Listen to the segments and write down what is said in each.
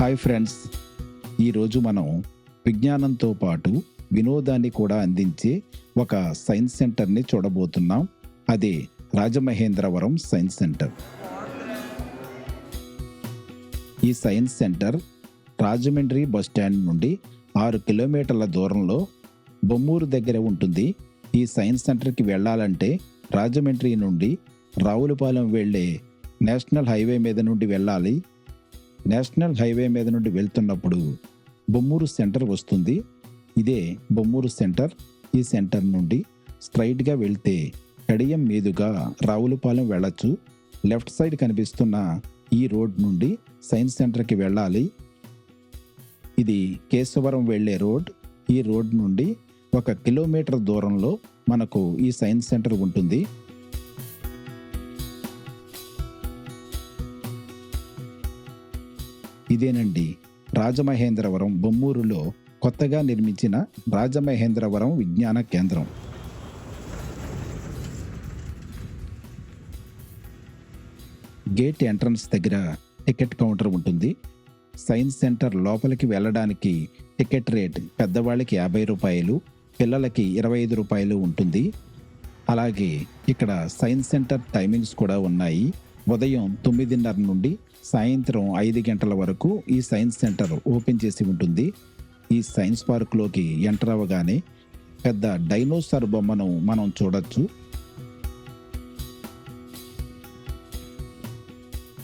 Hi friends. ఈరోజు మనం విజ్ఞానంతో పాటు వినోదాన్ని కూడా అందించే ఒక సైన్స్ సెంటర్ని చూడబోతున్నాం. అదే రాజమహేంద్రవరం సైన్స్ సెంటర్. ఈ science centre Rajahmundry bus stand నుండి ఆరు కిలోమీటర్ల దూరంలో బొమ్మూరు దగ్గర ఉంటుంది. ఈ సైన్స్ సెంటర్కి వెళ్ళాలంటే రాజమండ్రి నుండి రావులపాలెం వెళ్ళే నేషనల్ హైవే మీద నుండి వెళ్ళాలి. నేషనల్ హైవే మీద నుండి వెళ్తున్నప్పుడు బొమ్మూరు సెంటర్ వస్తుంది. ఇదే బొమ్మూరు సెంటర్. ఈ సెంటర్ నుండి స్ట్రైట్గా వెళ్తే కడియం మీదుగా రావులపాలెం వెళ్ళొచ్చు. లెఫ్ట్ సైడ్ కనిపిస్తున్న ఈ రోడ్ నుండి సైన్స్ సెంటర్కి వెళ్ళాలి. ఇది కేశవరం వెళ్ళే రోడ్. ఈ రోడ్ నుండి ఒక కిలోమీటర్ దూరంలో మనకు ఈ సైన్స్ సెంటర్ ఉంటుంది. ఇదేనండి. రాజమహేంద్రవరం బొమ్మూరులో కొత్తగా నిర్మించిన రాజమహేంద్రవరం విజ్ఞాన కేంద్రం. గేట్ ఎంట్రన్స్ దగ్గర టికెట్ కౌంటర్ ఉంటుంది. సైన్స్ సెంటర్ లోపలికి వెళ్ళడానికి టికెట్ రేట్ పెద్దవాళ్ళకి యాభై రూపాయలు పిల్లలకి ఇరవై ఐదు రూపాయలు ఉంటుంది. అలాగే ఇక్కడ సైన్స్ సెంటర్ టైమింగ్స్ కూడా ఉన్నాయి. ఉదయం తొమ్మిదిన్నర నుండి సాయంత్రం ఐదు గంటల వరకు ఈ సైన్స్ సెంటర్ ఓపెన్ చేసి ఉంటుంది. ఈ సైన్స్ పార్క్లోకి ఎంటర్ అవ్వగానే పెద్ద డైనోసార్ బొమ్మను మనం చూడొచ్చు.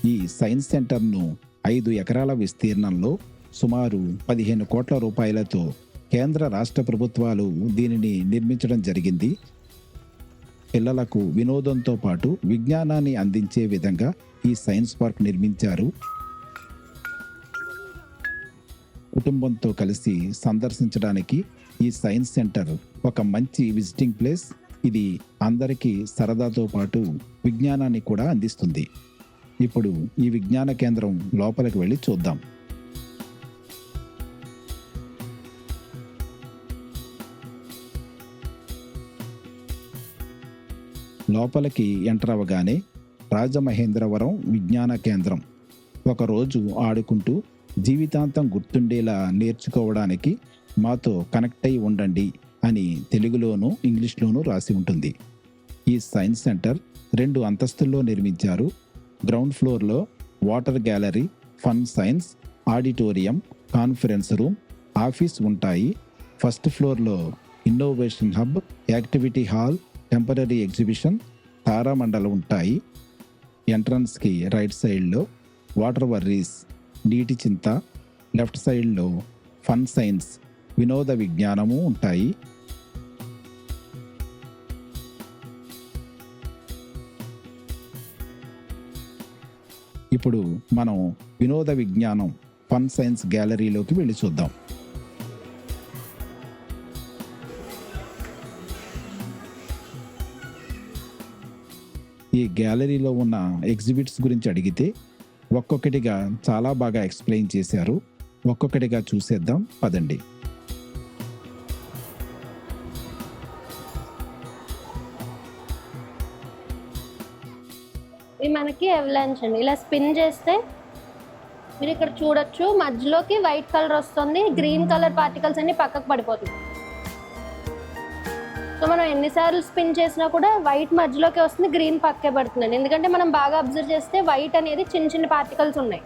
ఈ సైన్స్ సెంటర్ను ఐదు ఎకరాల విస్తీర్ణంలో సుమారు పదిహేను కోట్ల రూపాయలతో కేంద్ర రాష్ట్ర ప్రభుత్వాలు దీనిని నిర్మించడం జరిగింది. పిల్లలకు వినోదంతో పాటు విజ్ఞానాన్ని అందించే విధంగా ఈ సైన్స్ పార్క్ నిర్మించారు. కుటుంబంతో కలిసి సందర్శించడానికి ఈ సైన్స్ సెంటర్ ఒక మంచి విజిటింగ్ ప్లేస్. ఇది అందరికీ సరదాతో పాటు విజ్ఞానాన్ని కూడా అందిస్తుంది. ఇప్పుడు ఈ విజ్ఞాన కేంద్రం లోపలికి వెళ్ళి చూద్దాం. లోపలికి ఎంటర్ అవ్వగానే రాజమహేంద్రవరం విజ్ఞాన కేంద్రం. ఒకరోజు ఆడుకుంటూ జీవితాంతం గుర్తుండేలా నేర్చుకోవడానికి మాతో కనెక్ట్ అయి ఉండండి అని తెలుగులోనూ ఇంగ్లీష్లోనూ రాసి ఉంటుంది. ఈ సైన్స్ సెంటర్ రెండు అంతస్తుల్లో నిర్మించారు. గ్రౌండ్ ఫ్లోర్లో water gallery fun science auditorium conference room office ఉంటాయి. ఫస్ట్ ఫ్లోర్లో innovation hub activity hall temporary exhibition తారామండలం ఉంటాయి. ఎంట్రన్స్కి రైట్ సైడ్లో వాటర్ వర్రీస్ నీటి చింత లెఫ్ట్ సైడ్లో ఫన్ సైన్స్ వినోద విజ్ఞానము ఉంటాయి. ఇప్పుడు మనం వినోద విజ్ఞానం ఫన్ సైన్స్ గ్యాలరీలోకి వెళ్ళి చూద్దాం. ఈ గ్యాలరీలో ఉన్న ఎగ్జిబిట్స్ గురించి అడిగితే ఒక్కొక్కటిగా చాలా బాగా ఎక్స్ప్లెయిన్ చేశారు. ఒక్కొక్కటిగా చూసేద్దాం. పదండి. ఇది మనకి ఎవలాంచ్ అండి. ఇలా స్పిన్ చేస్తే మీరు ఇక్కడ చూడొచ్చు. మధ్యలోకి వైట్ కలర్ వస్తుంది. గ్రీన్ కలర్ పార్టికల్స్ అన్ని పక్కకు పడిపోతుంది మనం ఎన్నిసార్లు స్పిన్ చేసినా కూడా వైట్ మధ్యలోకి వస్తుంది గ్రీన్ పక్కే పడుతుందండి. ఎందుకంటే మనం బాగా అబ్జర్వ్ చేస్తే వైట్ అనేది చిన్న చిన్న పార్టికల్స్ ఉన్నాయి.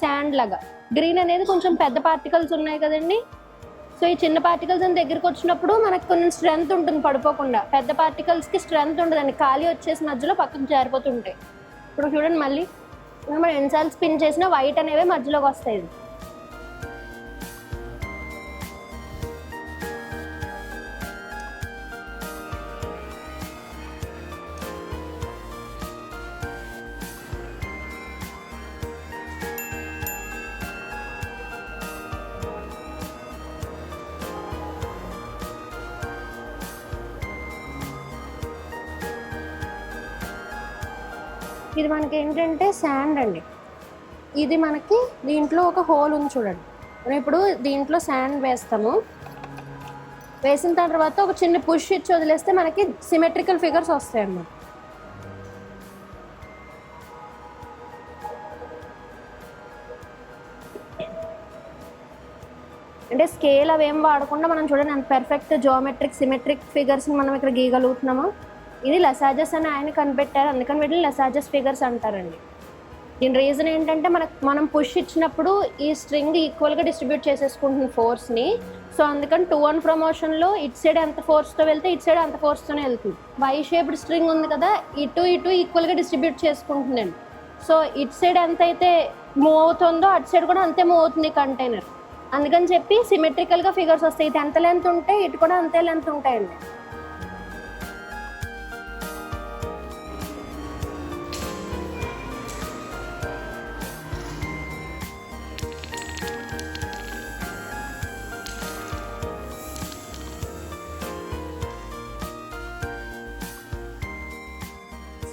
శాండ్ లాగా. గ్రీన్ అనేది కొంచెం పెద్ద పార్టికల్స్ ఉన్నాయి కదండి. సో ఈ చిన్న పార్టికల్స్ అని దగ్గరికి వచ్చినప్పుడు మనకు కొంచెం స్ట్రెంగ్త్ ఉంటుంది పడిపోకుండా. పెద్ద పార్టికల్స్కి స్ట్రెంగ్త్ ఉండదండి. ఖాళీ వచ్చేసి మధ్యలో పక్కకు జారిపోతుంటాయి. ఇప్పుడు చూడండి మళ్ళీ. మనం ఎన్నిసార్లు స్పిన్ చేసినా వైట్ అనేవి మధ్యలోకి వస్తాయి. మనకి ఏంటంటే శాండ్ అండి. ఇది మనకి దీంట్లో ఒక హోల్ ఉంది చూడండి. మనం ఇప్పుడు దీంట్లో శాండ్ వేస్తాము. వేసిన తర్వాత ఒక చిన్న పుష్ ఇచ్చి వదిలేస్తే మనకి సిమెట్రికల్ ఫిగర్స్ వస్తాయి అన్నమాట అంటే స్కేల్ అవేం వాడకుండా మనం చూడండి అంత పెర్ఫెక్ట్ జోమెట్రిక్ సిమెట్రిక్ ఫిగర్స్ని మనం ఇక్కడ గీయగలుగుతున్నాము? ఇది లసాజస్ అని ఆయన కనిపెట్టారు. అందుకని వీటిని లసాజస్ ఫిగర్స్ అంటారండి. దీని రీజన్ ఏంటంటే మనకు మనం పుష్ ఇచ్చినప్పుడు ఈ స్ట్రింగ్ ఈక్వల్గా డిస్ట్రిబ్యూట్ చేసేసుకుంటుంది ఫోర్స్ని సో అందుకని టూ వన్ ప్రమోషన్లో ఇటు సైడ్ ఎంత ఫోర్స్తో వెళ్తే ఇటు సైడ్ అంత ఫోర్స్తోనే వెళ్తుంది. వై షేప్డ్ స్ట్రింగ్ ఉంది కదా ఇటు ఇటు ఈక్వల్గా డిస్ట్రిబ్యూట్ చేసుకుంటుందండి సో ఇటు సైడ్ ఎంత అయితే మూవ్ అవుతుందో అటు సైడ్ కూడా అంతే మూవ్ అవుతుంది కంటైనర్ అందుకని చెప్పి సిమెట్రికల్గా ఫిగర్స్ వస్తాయి. ఇది ఎంత లెంత్ ఉంటే ఇటు కూడా అంతే లెంత్ ఉంటాయండి.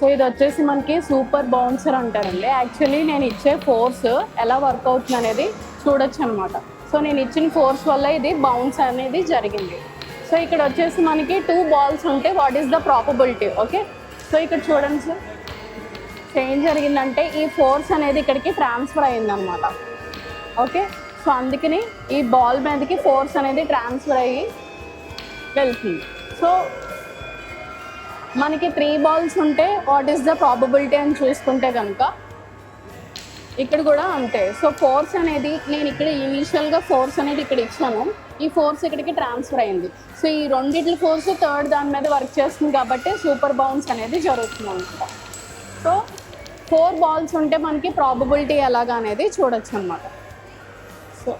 సో ఇది వచ్చేసి మనకి సూపర్ బౌన్సర్ అంటారండి. యాక్చువల్లీ నేను ఇచ్చే ఫోర్స్ ఎలా వర్క్ అవుతుంది అనేది చూడొచ్చు అనమాట సో నేను ఇచ్చిన ఫోర్స్ వల్ల ఇది బౌన్స్ అనేది జరిగింది. సో ఇక్కడ వచ్చేసి మనకి టూ బాల్స్ ఉంటే what is the probability okay so ఇక్కడ చూడండి సార్ ఏం జరిగిందంటే ఈ ఫోర్స్ అనేది ఇక్కడికి ట్రాన్స్ఫర్ అయిందనమాట. ఓకే సో అందుకని ఈ బాల్ మీదకి ఫోర్స్ అనేది ట్రాన్స్ఫర్ అయ్యి వెళ్తుంది. సో మనకి త్రీ బాల్స్ ఉంటే వాట్ ఈస్ ద ప్రాబబిలిటీ అని చూసుకుంటే కనుక ఇక్కడ కూడా అంతే. సో ఫోర్స్ అనేది నేను ఇక్కడ ఇనీషియల్గా ఫోర్స్ అనేది ఇక్కడ ఇచ్చాను. ఈ ఫోర్స్ ఇక్కడికి ట్రాన్స్ఫర్ అయింది. సో ఈ రెండింటి ఫోర్స్ థర్డ్ దాని మీద వర్క్ చేస్తుంది కాబట్టి సూపర్ బౌన్స్ అనేది జరుగుతుంది అనమాట సో ఫోర్ బాల్స్ ఉంటే మనకి ప్రాబబిలిటీ ఎలాగా అనేది చూడొచ్చు అనమాట సో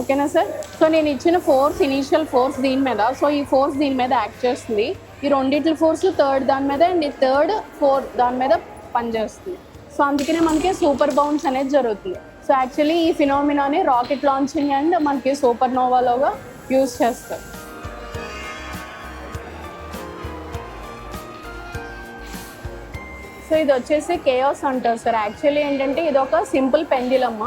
ఓకేనా సార్ సో నేను ఇచ్చిన ఫోర్స్ ఇనీషియల్ ఫోర్స్ దీని మీద. సో ఈ ఫోర్స్ దీని మీద యాక్ట్ చేస్తుంది. ఈ రెండింటి ఫోర్స్ థర్డ్ దాని మీద అండ్ ఈ థర్డ్ ఫోర్ దాని మీద పనిచేస్తుంది సో అందుకనే మనకి సూపర్ బౌన్స్ అనేది జరుగుతుంది. సో యాక్చువల్లీ ఈ ఫినోమినాని రాకెట్ లాంచింగ్ అండ్ మనకి సూపర్ నోవాలోగా యూజ్ చేస్తారు. సో ఇది వచ్చేసి కేయాస్ అంటారు సార్. యాక్చువల్లీ ఏంటంటే ఇది ఒక సింపుల్ పెండిలమ్మ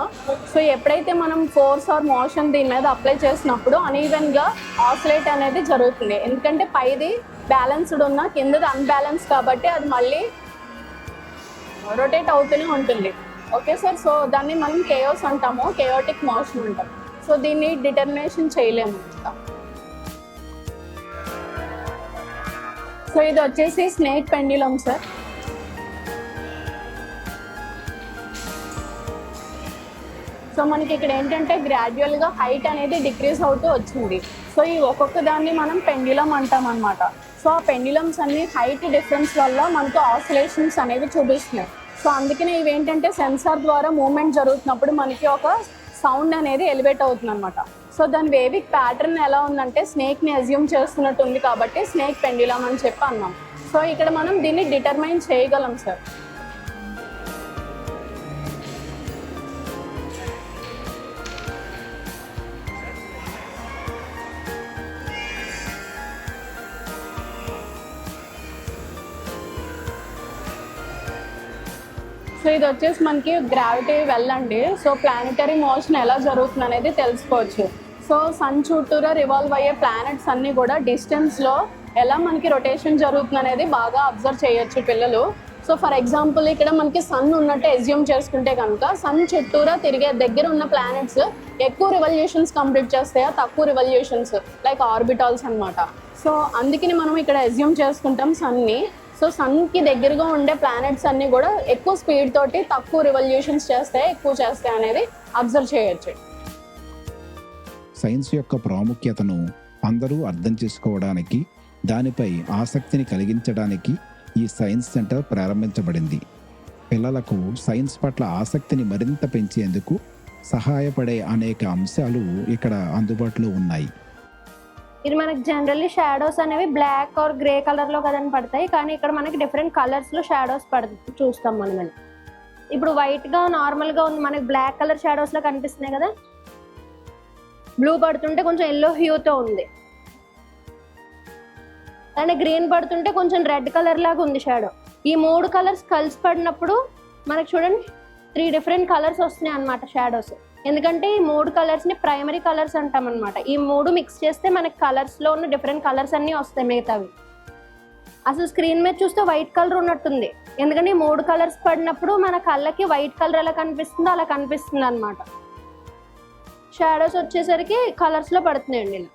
సో ఎప్పుడైతే మనం ఫోర్స్ ఆర్ మోషన్ దీని మీద అప్లై చేసినప్పుడు అన్ఈవెన్గా ఆసిలేట్ అనేది జరుగుతుంది. ఎందుకంటే పైది బ్యాలెన్స్డ్ ఉన్న కిందది అన్బ్యాలెన్స్ కాబట్టి అది మళ్ళీ రొటేట్ అవుతూనే ఉంటుంది. ఓకే సార్ సో దాన్ని మనం కేయోస్ అంటాము. కేయోటిక్ మోషన్ అంటాం. సో దీన్ని డిటర్మినేషన్ చేయలేము. సో ఇది వచ్చేసి స్నేక్ పెండిలం సార్ సో మనకి ఇక్కడ ఏంటంటే గ్రాడ్యువల్గా హైట్ అనేది డిక్రీజ్ అవుతూ వచ్చింది. సో ఈ ఒక్కొక్క దాన్ని మనం పెండిలం అంటాం అనమాట సో ఆ పెండిలమ్స్ అన్ని హైట్ డిఫరెన్స్ వల్ల మనకు ఆసిలేషన్స్ అనేవి చూపిస్తున్నాయి. సో అందుకనే ఇవి ఏంటంటే సెన్సార్ ద్వారా మూమెంట్ జరుగుతున్నప్పుడు మనకి ఒక సౌండ్ అనేది ఎలివేట్ అవుతుంది అనమాట సో దాని వేవిక్ ప్యాటర్న్ ఎలా ఉందంటే స్నేక్ని అజ్యూమ్ చేస్తున్నట్టు ఉంది కాబట్టి స్నేక్ పెండిలం అని చెప్పి అన్నాం. సో ఇక్కడ మనం దీన్ని డిటర్మైన్ చేయగలం సార్ సో ఇది వచ్చేసి మనకి గ్రావిటీ వెళ్ళండి సో ప్లానెటరీ మోషన్ ఎలా జరుగుతుంది అనేది తెలుసుకోవచ్చు. సో సన్ చుట్టూరా రివాల్వ్ అయ్యే ప్లానెట్స్ అన్నీ కూడా డిస్టెన్స్లో ఎలా మనకి రొటేషన్ జరుగుతుంది అనేది బాగా అబ్జర్వ్ చేయొచ్చు పిల్లలు. సో ఫర్ ఎగ్జాంపుల్ ఇక్కడ మనకి సన్ ఉన్నట్టు ఎజ్యూమ్ చేసుకుంటే కనుక సన్ చుట్టూరా తిరిగే దగ్గర ఉన్న ప్లానెట్స్ ఎక్కువ రివల్యూషన్స్ కంప్లీట్ చేస్తాయా? తక్కువ రివల్యూషన్స్ లైక్ ఆర్బిటాల్స్ అన్నమాట. సో అందుకని మనం ఇక్కడ ఎజ్యూమ్ చేసుకుంటాం సన్ని సో సన్కి దగ్గరగా ఉండే ప్లానెట్స్ అన్నీ కూడా ఎక్కువ స్పీడ్ తోటి తక్కువ రివల్యూషన్స్ చేస్తాయి ఎక్కువ చేస్తాయి అనేది అబ్జర్వ్ చేయొచ్చు. సైన్స్ యొక్క ప్రాముఖ్యతను అందరూ అర్థం చేసుకోవడానికి దానిపై ఆసక్తిని కలిగించడానికి ఈ సైన్స్ సెంటర్ ప్రారంభించబడింది. పిల్లలకు సైన్స్ పట్ల ఆసక్తిని మరింత పెంచేందుకు సహాయపడే అనేక అంశాలు ఇక్కడ అందుబాటులో ఉన్నాయి. ఇది మనకి జనరల్లీ షాడోస్ అనేవి బ్లాక్ ఆర్ గ్రే కలర్లో కదని పడతాయి. కానీ ఇక్కడ మనకి డిఫరెంట్ కలర్స్లో షాడోస్ పడ చూస్తాం మనం ఇప్పుడు వైట్గా నార్మల్గా ఉంది మనకి బ్లాక్ కలర్ షాడోస్లో కనిపిస్తున్నాయి కదా? బ్లూ పడుతుంటే కొంచెం ఎల్లో హ్యూతో ఉంది. అండ్ గ్రీన్ పడుతుంటే కొంచెం రెడ్ కలర్ లాగా ఉంది షాడో ఈ మూడు కలర్స్ కలిసి పడినప్పుడు మనకి చూడండి త్రీ డిఫరెంట్ కలర్స్ వస్తున్నాయి అన్నమాట షాడోస్ ఎందుకంటే ఈ మూడు కలర్స్ని ప్రైమరీ కలర్స్ అంటాం అనమాట ఈ మూడు మిక్స్ చేస్తే మనకి కలర్స్లో ఉన్న డిఫరెంట్ కలర్స్ అన్ని వస్తాయి మిగతావి. అసలు స్క్రీన్ మీద చూస్తే వైట్ కలర్ ఉన్నట్టుంది. ఎందుకంటే ఈ మూడు కలర్స్ పడినప్పుడు మన కళ్ళకి వైట్ కలర్ ఎలా కనిపిస్తుందో అలా కనిపిస్తుంది అనమాట షాడోస్ వచ్చేసరికి కలర్స్లో పడుతున్నాయండి ఇలా.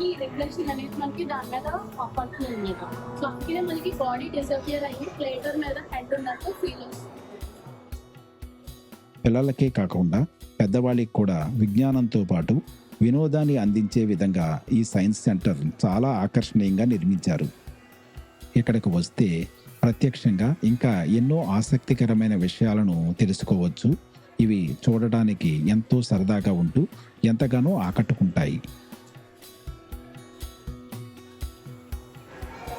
మనకి రిఫ్లెక్షన్ అనేది మనకి దాని మీద పడుతుంది అనమాట సో అందుకనే మనకి బాడీ డిసపియర్ అయ్యి ప్లేటర్ మీద హెడ్ ఉన్నట్టు ఫీల్ వస్తుంది పిల్లలకే కాకుండా పెద్దవాళ్ళకి కూడా విజ్ఞానంతో పాటు వినోదాన్ని అందించే విధంగా ఈ సైన్స్ సెంటర్ చాలా ఆకర్షణీయంగా నిర్మించారు. ఇక్కడికి వస్తే ప్రత్యక్షంగా ఇంకా ఎన్నో ఆసక్తికరమైన విషయాలను తెలుసుకోవచ్చు. ఇవి చూడడానికి ఎంతో సరదాగా ఉంటూ ఎంతగానో ఆకట్టుకుంటాయి.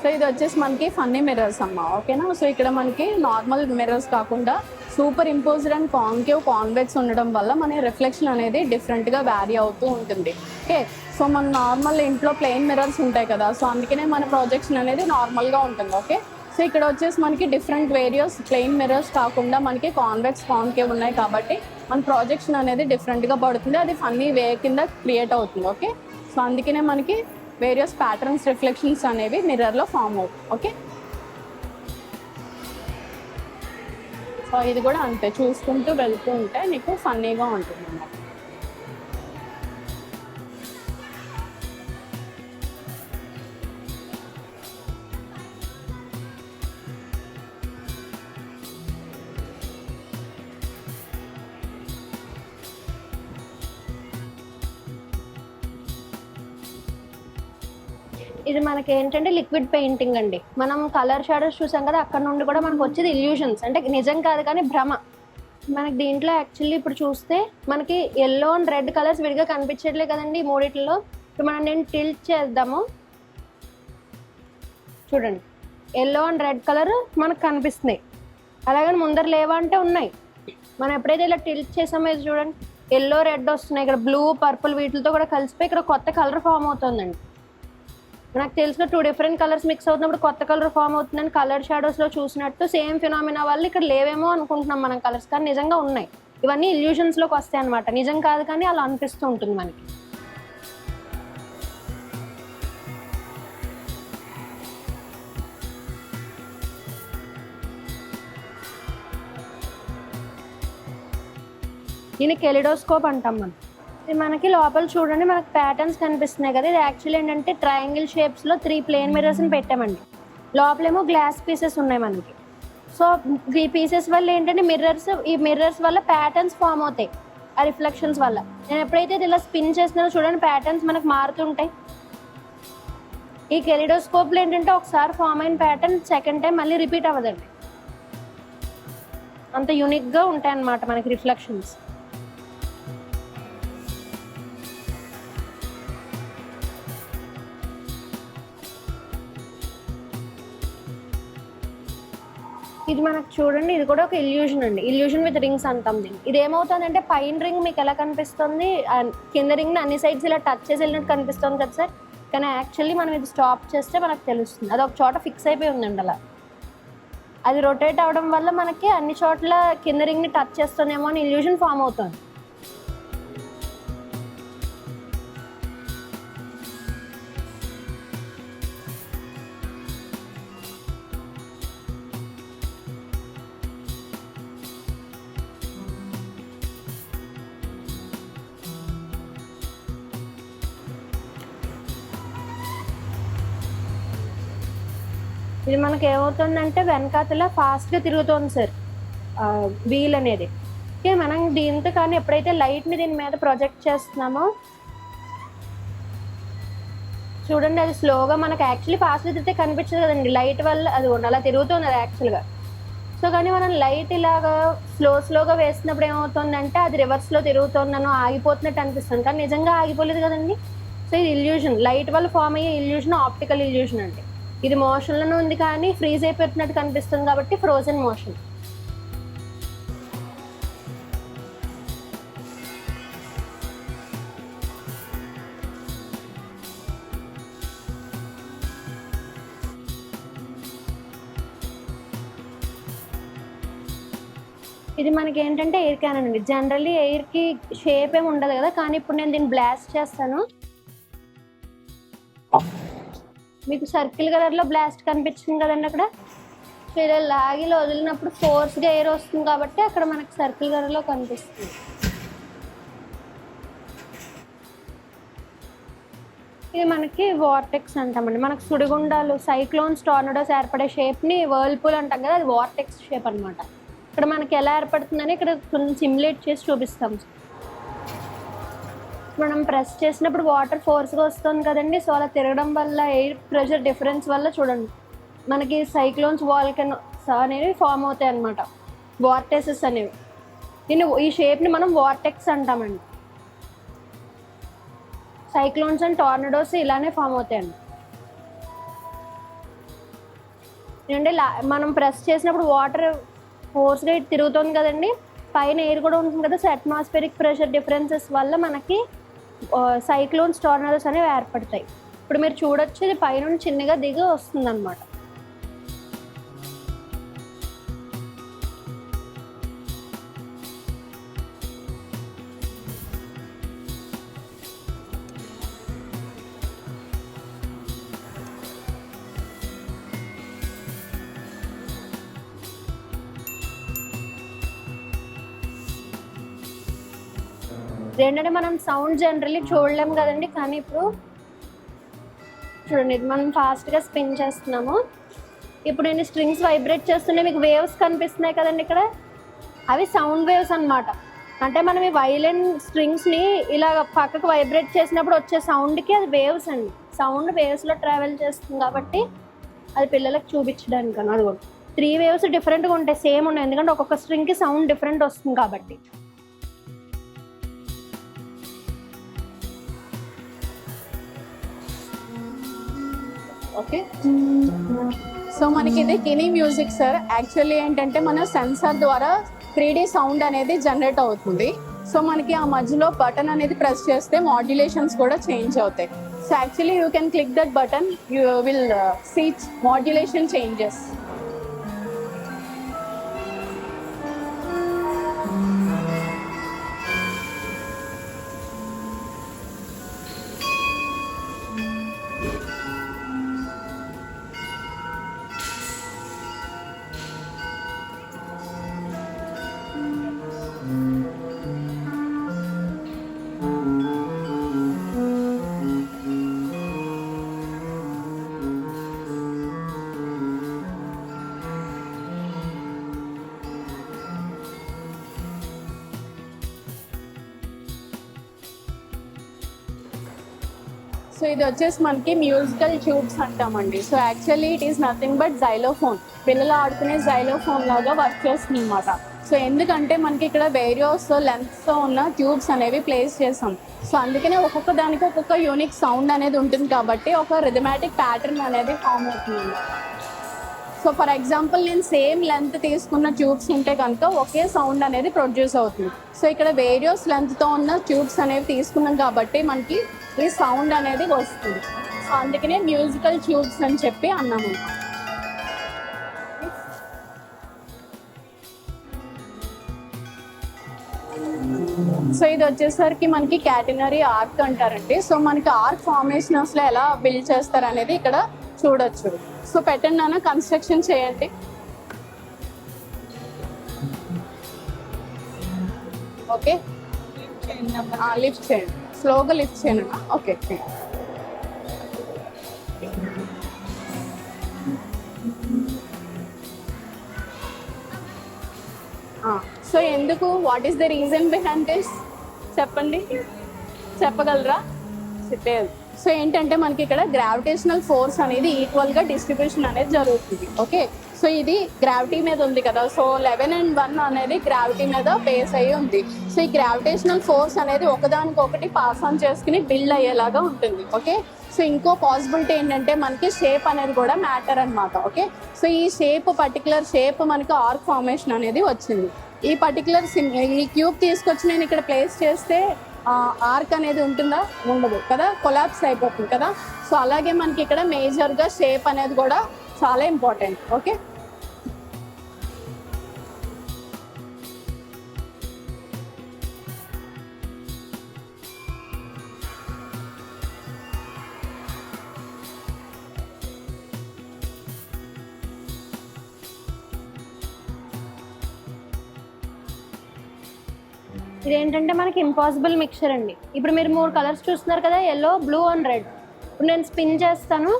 సో ఇది వచ్చేసి మనకి ఫన్నీ మిర్రర్స్ అమ్మ ఓకేనా? సో ఇక్కడ మనకి నార్మల్ మిర్రర్స్ కాకుండా superimposed and concave convex ఉండడం వల్ల మన రిఫ్లెక్షన్ అనేది డిఫరెంట్గా వ్యారీ అవుతూ ఉంటుంది. ఓకే సో మన నార్మల్ ఇంట్లో ప్లెయిన్ మిర్రర్స్ ఉంటాయి కదా సో అందుకనే మన ప్రొజెక్షన్ అనేది నార్మల్గా ఉంటుంది ఓకే సో ఇక్కడ వచ్చేసి మనకి డిఫరెంట్ వేరియస్ ప్లెయిన్ మిర్రర్స్ కాకుండా మనకి కాన్వెక్స్ కాన్కేవ్ ఉన్నాయి కాబట్టి మన ప్రాజెక్షన్ అనేది డిఫరెంట్గా పడుతుంది అది ఫన్నీ వే కింద క్రియేట్ అవుతుంది ఓకే సో అందుకనే మనకి వేరియస్ ప్యాటర్న్స్ రిఫ్లెక్షన్స్ అనేవి మిర్రర్లో ఫామ్ అవుతాయి ఓకే సో ఇది కూడా అంతే చూసుకుంటూ వెళ్తూ ఉంటే నీకు ఫన్నీగా ఉంటుంది అన్నమాట ఇది మనకి ఏంటంటే లిక్విడ్ పెయింటింగ్ అండి. మనం కలర్ షాడోస్ చూసాం కదా అక్కడ నుండి కూడా మనకు వచ్చేది ఇల్యూషన్స్ అంటే నిజం కాదు కానీ భ్రమ. మనకి దీంట్లో యాక్చువల్లీ ఇప్పుడు చూస్తే మనకి ఎల్లో అండ్ రెడ్ కలర్స్ విడిగా కనిపించట్లే కదండి ఈ మూడిట్లో. ఇప్పుడు మనం నేను టిల్ట్ చేద్దాము. చూడండి. ఎల్లో అండ్ రెడ్ కలర్ మనకు కనిపిస్తున్నాయి. అలాగని ముందర లేవా అంటే ఉన్నాయి. మనం ఎప్పుడైతే ఇలా టిల్ట్ చేసామో ఇది చూడండి. ఎల్లో రెడ్ వస్తున్నాయి. ఇక్కడ బ్లూ పర్పుల్ వీటితో కూడా కలిసిపోయి ఇక్కడ కొత్త కలర్ ఫామ్ అవుతుందండి. నాకు తెలిసిన టూ డిఫరెంట్ కలర్స్ మిక్స్ అవుతున్నప్పుడు కొత్త కలర్ ఫామ్ అవుతుందని కలర్ షాడోస్లో చూసినట్టు సేమ్ ఫినామినా వల్ల ఇక్కడ లేవేమో అనుకుంటున్నాం మనం కలర్స్ కానీ నిజంగా ఉన్నాయి. ఇవన్నీ ఇల్యూషన్స్లోకి వస్తాయి అనమాట నిజం కాదు కానీ అలా అనిపిస్తూ ఉంటుంది మనకి. దీన్ని కెలిడోస్కోప్ అంటాం మనం. ఇది మనకి లోపల చూడండి మనకి ప్యాటర్న్స్ కనిపిస్తున్నాయి కదా. ఇది యాక్చువల్లీ ఏంటంటే ట్రయాంగిల్ షేప్స్లో త్రీ ప్లేన్ మిర్రర్స్ని పెట్టామండి. లోపలేమో గ్లాస్ పీసెస్ ఉన్నాయి మనకి. సో ఈ పీసెస్ వల్ల ఏంటంటే మిర్రర్స్ ఈ మిర్రర్స్ వల్ల ప్యాటర్న్స్ ఫామ్ అవుతాయి. ఆ రిఫ్లెక్షన్స్ వల్ల. నేను ఎప్పుడైతే ఇది ఇలా స్పిన్ చేస్తున్నానో చూడండి ప్యాటర్న్స్ మనకు మారుతుంటాయి. ఈ కెలిడోస్కోప్లో ఏంటంటే ఒకసారి ఫామ్ అయిన ప్యాటర్న్ సెకండ్ టైం మళ్ళీ రిపీట్ అవ్వదండి. అంత యూనిక్గా ఉంటాయి అన్నమాట మనకి రిఫ్లెక్షన్స్ ఇది మనకు చూడండి ఇది కూడా ఒక ఇల్యూషన్ అండి. ఇల్యూషన్ విత్ రింగ్స్ అంటాం దీన్ని. ఇది ఏమవుతుందంటే పైన రింగ్ మీకు ఎలా కనిపిస్తుంది? కింద రింగ్ అన్ని సైడ్స్ ఇలా టచ్ చేసి వెళ్ళినట్టు కనిపిస్తుంది కదా సార్? కానీ యాక్చువల్లీ మనం ఇది స్టాప్ చేస్తే మనకు తెలుస్తుంది. అది ఒక చోట ఫిక్స్ అయిపోయి ఉందండి అలా. అది రొటేట్ అవడం వల్ల మనకి అన్ని చోట్ల కింద రింగ్ని టచ్ చేస్తుందేమో అని ఇల్యూషన్ ఫామ్ అవుతుంది. ఇది మనకి ఏమవుతుందంటే వెనకాతల ఫాస్ట్గా తిరుగుతుంది సార్ వీల్ అనేది. ఓకే మనం దీంతో కానీ ఎప్పుడైతే లైట్ని దీని మీద ప్రొజెక్ట్ చేస్తున్నామో చూడండి అది స్లోగా మనకు యాక్చువల్లీ ఫాస్ట్గా తిరిగితే కనిపించదు కదండి. లైట్ వల్ల అది అలా తిరుగుతుంది అది యాక్చువల్గా సో కానీ మనం లైట్ ఇలాగా స్లో స్లోగా వేసినప్పుడు ఏమవుతుందంటే అది రివర్స్లో తిరుగుతుందనో ఆగిపోతున్నట్టు అనిపిస్తుంది. కానీ నిజంగా ఆగిపోలేదు కదండి. సో ఇది ఇల్యూషన్ లైట్ వల్ల ఫామ్ అయ్యే ఇల్యూషన్ ఆప్టికల్ ఇల్యూషన్ అండి. ఇది మోషన్లోనే ఉంది కానీ ఫ్రీజ్ అయిపోతున్నట్టు కనిపిస్తుంది కాబట్టి ఫ్రోజన్ మోషన్ ఇది మనకి ఏంటంటే ఎయిర్ క్యాన్ అండి. జనరల్లీ ఎయిర్కి షేప్ ఏమి ఉండదు కదా కానీ ఇప్పుడు నేను దీన్ని బ్లాస్ట్ చేస్తాను. మీకు సర్కిల్ కలర్లో బ్లాస్ట్ కనిపించింది కదండి అక్కడ? ఇలా లాగిలో వదిలినప్పుడు ఫోర్స్గా ఎయిర్ వస్తుంది కాబట్టి అక్కడ మనకి సర్కిల్ కలర్లో కనిపిస్తుంది. ఇది మనకి వార్టెక్స్ అంటామండి. మనకు సుడిగుండాలు సైక్లోన్స్ టోర్నడోస్ ఏర్పడే షేప్ని వర్ల్పూల్ అంటాం కదా అది వార్టెక్స్ షేప్ అన్నమాట. ఇక్కడ మనకి ఎలా ఏర్పడుతుందని ఇక్కడ కొంచెం సిమ్యులేట్ చేసి చూపిస్తాం. మనం ప్రెస్ చేసినప్పుడు వాటర్ ఫోర్స్గా వస్తుంది కదండి. సో అలా తిరగడం వల్ల ఎయిర్ ప్రెషర్ డిఫరెన్స్ వల్ల చూడండి. మనకి సైక్లోన్స్ వాల్కెన్ అనేవి ఫామ్ అవుతాయి అన్నమాట. వార్టెసెస్ అనేవి. దీన్ని ఈ షేప్ని మనం వార్టెక్స్ అంటామండి. సైక్లోన్స్ అండ్ టార్నడోస్ ఇలానే ఫామ్ అవుతాయండి. అంటే లా మనం ప్రెస్ చేసినప్పుడు వాటర్ ఫోర్స్గా ఇటు తిరుగుతుంది కదండి. పైన ఎయిర్ కూడా ఉంటుంది కదా. సో అట్మాస్ఫిరిక్ ప్రెషర్ డిఫరెన్సెస్ వల్ల మనకి సైక్లోన్స్ టార్నడోస్ అనేవి ఏర్పడతాయి. ఇప్పుడు మీరు చూడొచ్చు ఇది పైన చిన్నగా దిగి వస్తుంది ఏంటంటే మనం సౌండ్ జనరల్లీ చూడలేం కదండి కానీ ఇప్పుడు చూడండి మనం ఫాస్ట్గా స్పిన్ చేస్తున్నాము. ఇప్పుడు నేను స్ట్రింగ్స్ వైబ్రేట్ చేస్తుంటే మీకు వేవ్స్ కనిపిస్తున్నాయి కదండి ఇక్కడ? అవి సౌండ్ వేవ్స్ అన్నమాట. అంటే మనం ఈ వైలెన్ స్ట్రింగ్స్ని ఇలా పక్కకు వైబ్రేట్ చేసినప్పుడు వచ్చే సౌండ్కి అది వేవ్స్ అండి. సౌండ్ వేవ్స్లో ట్రావెల్ చేస్తుంది కాబట్టి అది పిల్లలకు చూపించడానికి అది కూడా త్రీ వేవ్స్ డిఫరెంట్గా ఉంటాయి సేమ్ ఉన్నాయి. ఎందుకంటే ఒక్కొక్క స్ట్రింగ్కి సౌండ్ డిఫరెంట్ వస్తుంది కాబట్టి. ఓకే. సో మనకి ఇది కినీ మ్యూజిక్ సార్. యాక్చువల్లీ ఏంటంటే మన సెన్సార్ ద్వారా త్రీ సౌండ్ అనేది జనరేట్ అవుతుంది. సో మనకి ఆ మధ్యలో బటన్ అనేది ప్రెస్ చేస్తే మాడ్యులేషన్స్ కూడా చేంజ్ అవుతాయి. So actually you can click that button you will see modulation changes. ఇది వచ్చేసి మనకి మ్యూజికల్ ట్యూబ్స్ అంటామండి. So actually it is nothing but xylophone పిల్లలు ఆడుకునే జైలోఫోన్ లాగా వర్క్ చేస్తుంది అనమాట సో ఎందుకంటే మనకి ఇక్కడ వేరియోస్ లెంత్స్తో ఉన్న ట్యూబ్స్ అనేవి ప్లేస్ చేసాం సో అందుకనే ఒక్కొక్క దానికి ఒక్కొక్క యూనిక్ సౌండ్ అనేది ఉంటుంది కాబట్టి ఒక రిథమాటిక్ ప్యాటర్న్ అనేది ఫామ్ అవుతుంది. సో ఫర్ ఎగ్జాంపుల్ నేను సేమ్ లెంత్ తీసుకున్న ట్యూబ్స్ ఉంటే కనుక ఒకే సౌండ్ అనేది ప్రొడ్యూస్ అవుతుంది. సో ఇక్కడ వేరియస్ లెంత్తో ఉన్న ట్యూబ్స్ అనేవి తీసుకున్నాం కాబట్టి మనకి ఈ సౌండ్ అనేది వస్తుంది. సో అందుకనే మ్యూజికల్ ట్యూబ్స్ అని చెప్పి అన్నాము. సో ఇది వచ్చేసరికి మనకి క్యాటనరీ ఆర్క్ అంటారండి. సో మనకి ఆర్క్ ఫార్మేషన్లో ఎలా బిల్డ్ చేస్తారు అనేది ఇక్కడ చూడొచ్చు. సో పెట్టండి నాన్న కన్స్ట్రక్షన్ చేయండి. ఓకే లిఫ్ట్ చేయండి. స్లోగా లిఫ్ట్ చేయండి అన్న. ఓకే సో ఎందుకు? What is the reason behind this చెప్పండి. చెప్పగలరా? చెప్పలేదు. సో ఏంటంటే మనకి ఇక్కడ గ్రావిటేషనల్ ఫోర్స్ అనేది ఈక్వల్గా డిస్ట్రిబ్యూషన్ అనేది జరుగుతుంది. ఓకే సో ఇది గ్రావిటీ మీద ఉంది కదా. సో లెవెన్ అండ్ వన్ అనేది గ్రావిటీ మీద బేస్ అయ్యి ఉంది. సో ఈ గ్రావిటేషనల్ ఫోర్స్ అనేది ఒకదానికొకటి పాస్ ఆన్ చేసుకుని బిల్డ్ అయ్యేలాగా ఉంటుంది. ఓకే సో ఇంకో పాసిబిలిటీ ఏంటంటే మనకి షేప్ అనేది కూడా మ్యాటర్ అన్నమాట. ఓకే సో ఈ షేప్ పర్టికులర్ షేప్ మనకి ఆర్క్ ఫార్మేషన్ అనేది వచ్చింది. ఈ పర్టికులర్ సిమ్ ఈ క్యూబ్ తీసుకొచ్చి నేను ఇక్కడ ప్లేస్ చేస్తే ఆర్క్ అనేది ఉంటుందా? ఉండదు కదా? కొలాప్స్ అయిపోతుంది కదా? సో అలాగే మనకి ఇక్కడ మేజర్గా షేప్ అనేది కూడా చాలా ఇంపార్టెంట్. ఓకే? ఇదేంటంటే మనకి ఇంపాసిబుల్ మిక్చర్ అండి. ఇప్పుడు మీరు మూడు కలర్స్ చూస్తున్నారు కదా ఎల్లో బ్లూ అండ్ రెడ్ ఇప్పుడు నేను స్పిన్ చేస్తాను.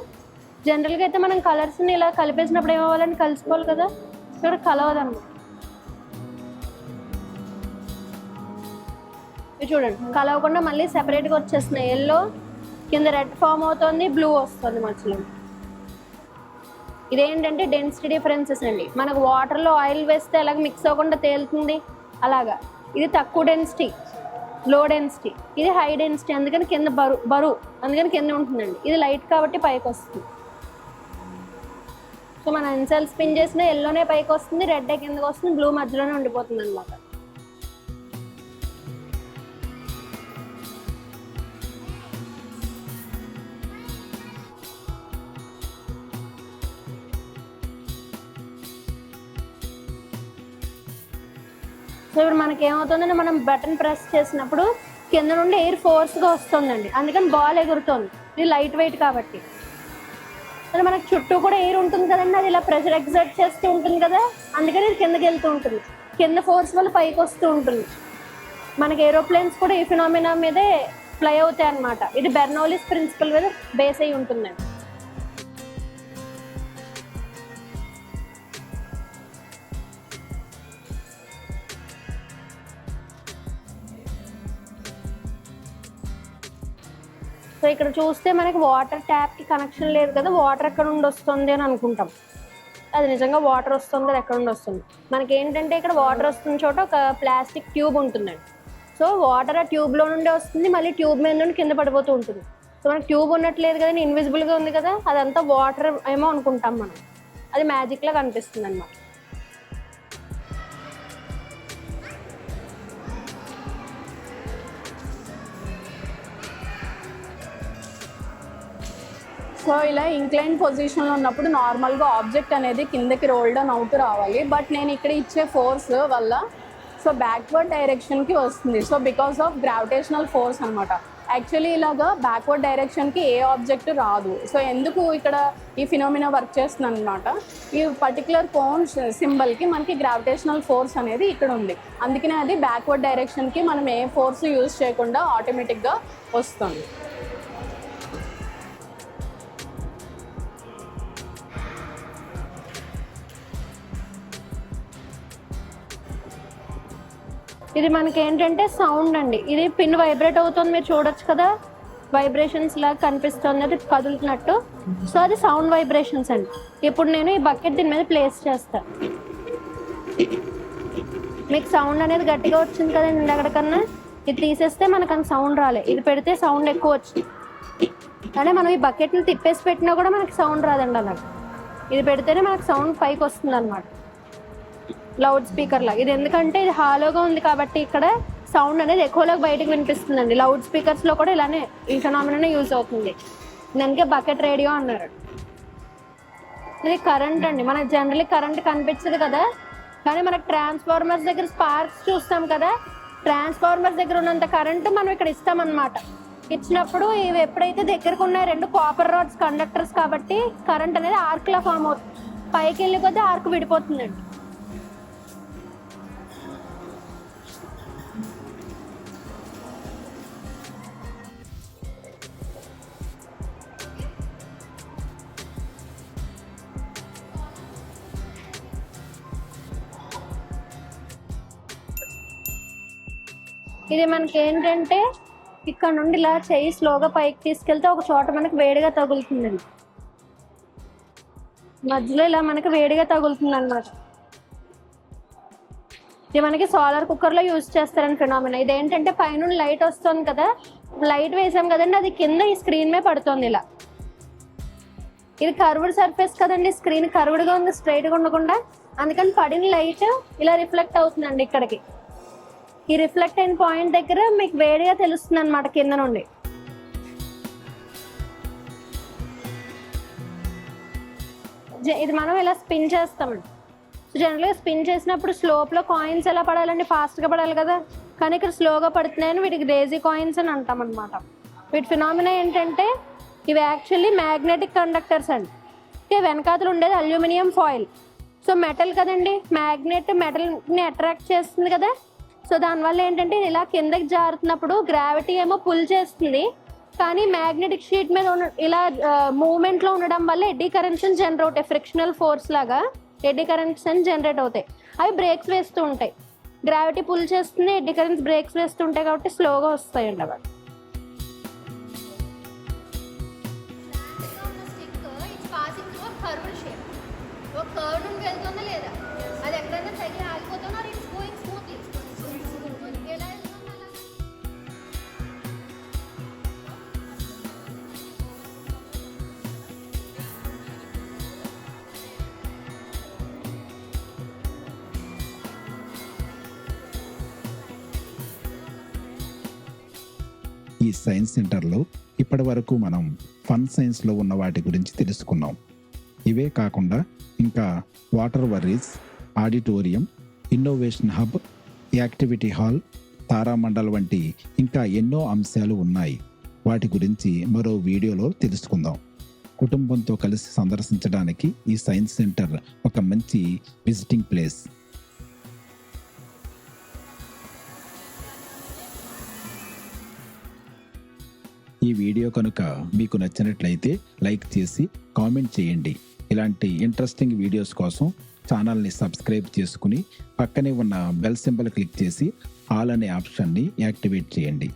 జనరల్గా అయితే మనం కలర్స్ని ఇలా కలిపేసినప్పుడు ఏమవ్వాలని కలిసిపోవాలి కదా. ఇక్కడ కలవదన్నమాట చూడండి కలవకుండా మళ్ళీ సెపరేట్గా వచ్చేస్తున్నాయి. ఎల్లో కింద రెడ్ ఫామ్ అవుతుంది బ్లూ వస్తుంది మధ్యలో. ఇదేంటంటే డెన్సిటీ డిఫరెన్సెస్ అండి. మనకు వాటర్లో ఆయిల్ వేస్తే ఎలాగ మిక్స్ అవ్వకుండా తేలుతుంది? అలాగా. ఇది తక్కువ డెన్సిటీ లో డెన్సిటీ ఇది హై డెన్సిటీ అందుకని కింద బరు బరువు అందుకని కింద ఉంటుందండి. ఇది లైట్ కాబట్టి పైకి వస్తుంది. సో మనం ఎన్సెల్ స్పిన్ చేసిన ఎల్లోనే పైకి వస్తుంది రెడ్ కిందకి వస్తుంది బ్లూ మధ్యలోనే ఉండిపోతుంది అనమాట సో ఇప్పుడు మనకి ఏమవుతుందంటే మనం బటన్ ప్రెస్ చేసినప్పుడు కింద నుండి ఎయిర్ ఫోర్స్గా వస్తుందండి. అందుకని బాల్ ఎగురుతుంది. ఇది లైట్ వెయిట్ కాబట్టి. మరి మనకు చుట్టూ కూడా ఎయిర్ ఉంటుంది కదండి. అది ఇలా ప్రెషర్ ఎగ్జర్ట్ చేస్తూ ఉంటుంది కదా. అందుకని ఇది కిందకి వెళ్తూ ఉంటుంది. కింద ఫోర్స్ వల్ల పైకి వస్తూ ఉంటుంది. మనకి ఏరోప్లేన్స్ కూడా ఈ ఫినామినా మీదే ఫ్లై అవుతాయి అన్నమాట ఇది బెర్నోలిస్ ప్రిన్సిపల్ మీద బేస్ అయి ఉంటుందండి. సో ఇక్కడ చూస్తే మనకి వాటర్ ట్యాప్కి కనెక్షన్ లేదు కదా వాటర్ ఎక్కడ నుండి వస్తుంది అని అనుకుంటాం. అది నిజంగా వాటర్ వస్తుంది అది ఎక్కడ నుండి వస్తుంది? మనకి ఏంటంటే ఇక్కడ వాటర్ వస్తున్న చోట ఒక ప్లాస్టిక్ ట్యూబ్ ఉంటుందండి. సో వాటర్ ఆ ట్యూబ్లో నుండి వస్తుంది మళ్ళీ ట్యూబ్ మీద నుండి కింద పడిపోతూ ఉంటుంది. సో మనకి ట్యూబ్ ఉన్నట్లేదు కదా ఇన్విజిబుల్గా ఉంది కదా అదంతా వాటర్ ఏమో అనుకుంటాం మనం. అది మ్యాజిక్లా కనిపిస్తుంది అనమాట సో ఇలా ఇంక్లైన్ పొజిషన్లో ఉన్నప్పుడు నార్మల్గా ఆబ్జెక్ట్ అనేది కిందకి రోల్ డౌన్ అవుతూ రావాలి. బట్ నేను ఇక్కడ ఇచ్చే ఫోర్స్ వల్ల సో బ్యాక్వర్డ్ డైరెక్షన్కి వస్తుంది. So because of gravitational force అనమాట యాక్చువల్లీ ఇలాగా బ్యాక్వర్డ్ డైరెక్షన్కి ఏ ఆబ్జెక్ట్ రాదు. సో ఎందుకు ఇక్కడ ఈ ఫినోమినా వర్క్ చేస్తుంది అనమాట ఈ పర్టికులర్ కోన్ సింబల్కి మనకి గ్రావిటేషనల్ ఫోర్స్ అనేది ఇక్కడ ఉంది. అందుకనే అది బ్యాక్వర్డ్ డైరెక్షన్కి మనం ఏ ఫోర్స్ యూజ్ చేయకుండా ఆటోమేటిక్గా వస్తుంది. ఇది మనకి ఏంటంటే సౌండ్ అండి. ఇది పిన్ వైబ్రేట్ అవుతుంది మీరు చూడొచ్చు కదా. వైబ్రేషన్స్ లాగా కనిపిస్తుంది అది కదులుతున్నట్టు. సో అది సౌండ్ వైబ్రేషన్స్ అండి. ఇప్పుడు నేను ఈ బకెట్ దీని మీద ప్లేస్ చేస్తాను మీకు సౌండ్ అనేది గట్టిగా వచ్చింది కదండి ఎక్కడికన్నా ఇది తీసేస్తే మనకు అంత సౌండ్ రాలే. ఇది పెడితే సౌండ్ ఎక్కువ వచ్చింది. కానీ మనం ఈ బకెట్ని తిప్పేసి పెట్టినా కూడా మనకి సౌండ్ రాదండి అలాగ. ఇది పెడితేనే మనకు సౌండ్ పైకి వస్తుంది అనమాట లౌడ్ స్పీకర్ లాగా. ఇది ఎందుకంటే ఇది హాలోగా ఉంది కాబట్టి ఇక్కడ సౌండ్ అనేది ఎక్కువలోకి బయటకు వినిపిస్తుందండి. లౌడ్ స్పీకర్స్లో కూడా ఇలానే ఈ ఫినామినా యూజ్ అవుతుంది. దానికే బకెట్ రేడియో అన్నారు. ఇది కరెంట్ అండి. మనకి జనరల్లీ కరెంట్ కనిపించదు కదా. కానీ మనకి ట్రాన్స్ఫార్మర్స్ దగ్గర స్పార్క్స్ చూస్తాం కదా. ట్రాన్స్ఫార్మర్స్ దగ్గర ఉన్నంత కరెంట్ మనం ఇక్కడ ఇస్తామన్నమాట. ఇచ్చినప్పుడు ఇవి ఎప్పుడైతే దగ్గరకు ఉన్నాయి రెండు కాపర్ రాడ్స్ కండక్టర్స్ కాబట్టి కరెంట్ అనేది ఆర్క్ లా ఫామ్ అవుతుంది. పైకి వెళ్ళి కొద్దీ ఆర్క్ విడిపోతుందండి. ఇది మనకి ఏంటంటే ఇక్కడ నుండి ఇలా చేయి స్లోగా పైకి తీసుకెళ్తే ఒక చోట మనకి వేడిగా తగులుతుందండి. మధ్యలో ఇలా మనకి వేడిగా తగులుతుంది అనమాట ఇది మనకి సోలార్ కుక్కర్లో యూజ్ చేస్తారని ఫినామినా. ఇది ఏంటంటే పైనుండి లైట్ వస్తుంది కదా లైట్ వేసాం కదండి అది కింద ఈ స్క్రీన్ మీద పడుతుంది ఇలా. ఇది కర్వ్డ్ సర్ఫేస్ కదండి స్క్రీన్ కర్వ్డ్గా ఉంది స్ట్రైట్గా ఉండకుండా. అందుకని పడిన లైట్ ఇలా రిఫ్లెక్ట్ అవుతుందండి ఇక్కడికి. ఈ రిఫ్లెక్ట్ అయిన పాయింట్ దగ్గర మీకు వేడిగా తెలుస్తుంది అనమాట కింద నుండి. ఇది మనం ఇలా స్పిన్ చేస్తామండి జనరల్గా స్పిన్ చేసినప్పుడు స్లోప్లో కాయిన్స్ ఎలా పడాలండి? ఫాస్ట్గా పడాలి కదా. కానీ ఇక్కడ స్లోగా పడుతున్నాయని వీటికి రేజీ కాయిన్స్ అని అంటాం అనమాట వీటి ఫినామినా ఏంటంటే ఇవి యాక్చువల్లీ మ్యాగ్నెటిక్ కండక్టర్స్ అండి. ఇక వెనకాతలు ఉండేది అల్యూమినియం ఫాయిల్. సో మెటల్ కదండి మ్యాగ్నెట్ మెటల్ని అట్రాక్ట్ చేస్తుంది కదా. సో దానివల్ల ఏంటంటే ఇలా కిందకి జారుతున్నప్పుడు గ్రావిటీ ఏమో పుల్ చేస్తుంది. కానీ మ్యాగ్నెటిక్ షీట్ మీద ఇలా మూమెంట్లో ఉండడం వల్ల ఎడ్డీ కరెంట్స్ జనరేట్ అవుతాయి. ఫ్రిక్షనల్ ఫోర్స్ లాగా ఎడ్డీ కరెంట్స్ అని జనరేట్ అవుతాయి. అవి బ్రేక్స్ వేస్తూ ఉంటాయి. గ్రావిటీ పుల్ చేస్తుంది ఎడ్డీ కరెంట్స్ బ్రేక్స్ వేస్తూ ఉంటాయి కాబట్టి స్లోగా వస్తాయి అండి షేప్ ఒక కర్వ్ నుండి వెళ్తుంది సైన్స్ సెంటర్లో ఇప్పటి వరకు మనం ఫన్ సైన్స్లో ఉన్న వాటి గురించి తెలుసుకున్నాం. ఇవే కాకుండా ఇంకా water worries auditorium innovation hub activity hall Taramandal వంటి ఇంకా ఎన్నో అంశాలు ఉన్నాయి. వాటి గురించి మరో వీడియోలో తెలుసుకుందాం. కుటుంబంతో కలిసి సందర్శించడానికి ఈ సైన్స్ సెంటర్ ఒక మంచి విజిటింగ్ ప్లేస్. ఈ వీడియో కనుక మీకు నచ్చినట్లయితే లైక్ చేసి కామెంట్ చేయండి. ఇలాంటి ఇంట్రెస్టింగ్ వీడియోస్ కోసం ఛానల్ని సబ్స్క్రైబ్ చేసుకుని పక్కనే ఉన్న బెల్ సింబల్ క్లిక్ చేసి ఆల్ అనే ఆప్షన్ని యాక్టివేట్ చేయండి.